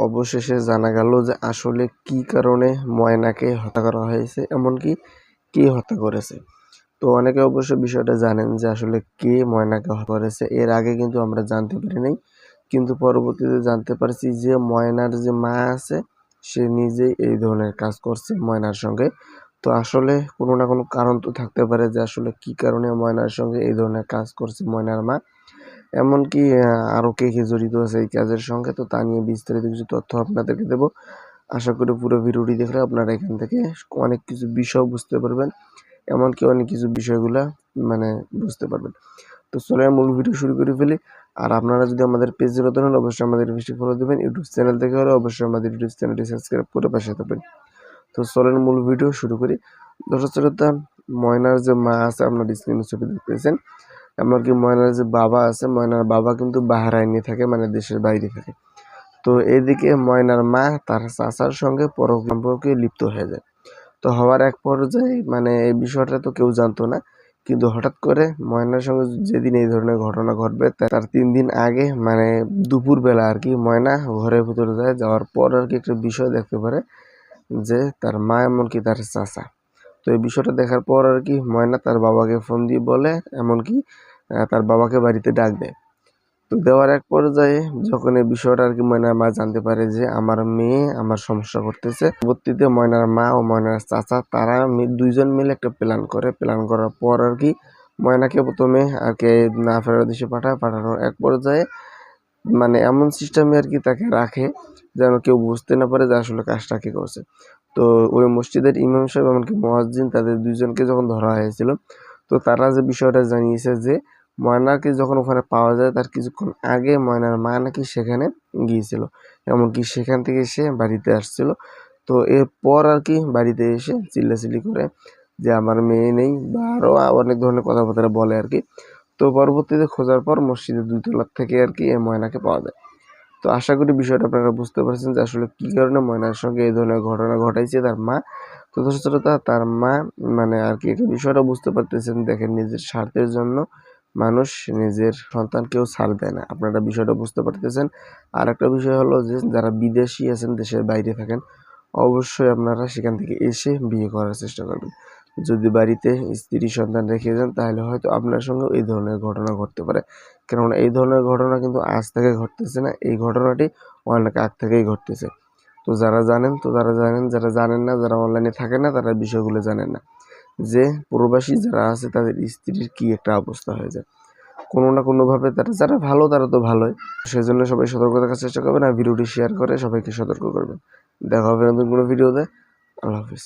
অবশেষে জানা গেল যে আসলে কি কারণে ময়নাকে হত্যা করা হয়েছে, এমনকি কে হত্যা করেছে। তো অনেকে অবশ্য বিষয়টা জানেন যে আসলে কে ময়নাকে হত্যা করেছে, এর আগে কিন্তু আমরা জানতে পারি নাই কিন্তু পরবর্তীতে জানতে পারছি যে ময়নার যে মা আছে, সে নিজেই এই ধরনের কাজ করছে ময়নার সঙ্গে। তো আসলে কোনো না কোনো কারণ তো থাকতে পারে যে আসলে কি কারণে ময়নার সঙ্গে এই ধরনের কাজ করছে ময়নার মা। এমনকি আরও কে কে জড়িত আছে এই কাজের সঙ্গে, তো তা নিয়ে বিস্তারিত কিছু তথ্য আপনাদেরকে দেবো। আশা করি পুরো ভিডিওটি দেখলে আপনারা এখান থেকে অনেক কিছু বিষয় বুঝতে পারবেন, এমনকি অনেক কিছু বিষয়গুলা মানে বুঝতে পারবেন। তো চলে মূল ভিডিও শুরু করে ফেলি। আর আপনারা যদি আমাদের পেজে নতুন হন, অবশ্যই আমাদের পেজটি ফলো দেবেন। ইউটিউব চ্যানেল থেকে হলে অবশ্যই আমাদের ইউটিউব চ্যানেলটি সাবস্ক্রাইব করে পাশে থাকবেন। তো চলেন মূল ভিডিও শুরু করি। দর্শক শ্রোতা, ময়নার যে মা আছে আপনার স্ক্রিনে ছবি দেখতেছেন। এমনকি ময়নার যে বাবা আছে, ময়নার বাবা কিন্তু বাহারাইনে থাকে মানে দেশের বাইরে থাকে। তো এদিকে ময়নার মা তার চাচার সঙ্গে পর সম্পর্কে লিপ্ত হয়ে যায়। তো হওয়ার এক পর্যায়ে মানে এই বিষয়টা তো কেউ জানতো না, কিন্তু হঠাৎ করে ময়নার সঙ্গে যেদিন এই ধরনের ঘটনা ঘটবে তার তিন দিন আগে মানে দুপুরবেলা আর কি, ময়না ঘরের ভিতরে যায়, যাওয়ার পর আর কি একটা বিষয় দেখতে পারে যে তার মা এমনকি তার চাচা। তো এই বিষয়টা দেখার পর আর কি ময়না তার বাবাকে ফোন দিয়ে বলে, এমনকি তার বাবাকে বাড়িতে ডাক দেয়। তো দেওয়ার এক পর্যায়ে যখন এই বিষয়টা আর কি ময়নার মা জানতে পারে যে আমার মেয়ে আমার সমস্যা করতেছে, পরবর্তীতে ময়নার মা ও ময়নার চাচা তারা দুইজন মিলে একটা প্ল্যান করে। প্ল্যান করার পর আর কি ময়নাকে প্রথমে আর কি না ফেরার দেশে পাঠায় পাঠানোর এক পর্যায়ে মানে এমন সিস্টেমে আর কি তাকে রাখে যেন কেউ বুঝতে না পারে যে আসলে কাজটা কে করছে। তো ওই মসজিদের ইমাম সাহেব এমনকি মহাজ্জিন তাদের দুইজনকে যখন ধরা হয়েছিল, তো তারা যে বিষয়টা জানিয়েছে যে ময়নাকে যখন ওখানে পাওয়া যায় তার কিছুক্ষণ আগে ময়নার মা নাকি সেখানে গিয়েছিল। এমনকি সেখান থেকে সে বাড়িতে আসছিল। তো এরপর আর কি বাড়িতে এসে চিল্লাচিল্লি করে যে আমার মেয়ে নেই বা আরও অনেক ধরনের কথাবার্তা বলে আর কি। তো পরবর্তীতে খোঁজার পর মসজিদের দুই তলার থেকে আর কি এই ময়নাকে পাওয়া যায়। তো আশা করি বিষয়টা আপনারা বুঝতে পারছেন যে আসলে কী কারণে ময়নার সঙ্গে এই ধরনের ঘটনা ঘটাইছে তার মা। তো দর্শকতা তার মা মানে আর কি একটা বিষয়টা বুঝতে পারতেছেন দেখেন নিজের স্বার্থের জন্য। মানুষ নিজের সন্তানকেও ছাড় দেয় না। আপনারা বিষয়টা বুঝতে পারতেছেন। আর একটা বিষয় হলো যে, যারা বিদেশি আছেন, দেশের বাইরে থাকেন, অবশ্যই আপনারা সেখান থেকে এসে বিয়ে করার চেষ্টা করবেন। যদি বাড়িতে স্ত্রী সন্তান রেখে যান, তাহলে হয়তো আপনার সঙ্গে এই ধরনের ঘটনা ঘটতে পারে। কেননা এই ধরনের ঘটনা কিন্তু আজ থেকে ঘটতেছে না, এই ঘটনাটি অনেক আগ থেকেই ঘটতেছে। তো যারা জানেন, তো তারা জানেন, যারা জানেন না, যারা অনলাইনে থাকে না, তারা বিষয়গুলো জানেন না। যে প্রবাসী যারা আছে, তাদের স্ত্রীর কি একটা অবস্থা হয়ে যায়। কোনো না কোনোভাবে তারা, যারা ভালো, তারা তো ভালোই। সেই জন্য সবাই সতর্ক থাকার চেষ্টা করবেন আর ভিডিওটি শেয়ার করে সবাইকে সতর্ক করবেন। দেখা হবে নতুন কোনো ভিডিওতে। আল্লাহ হাফিজ।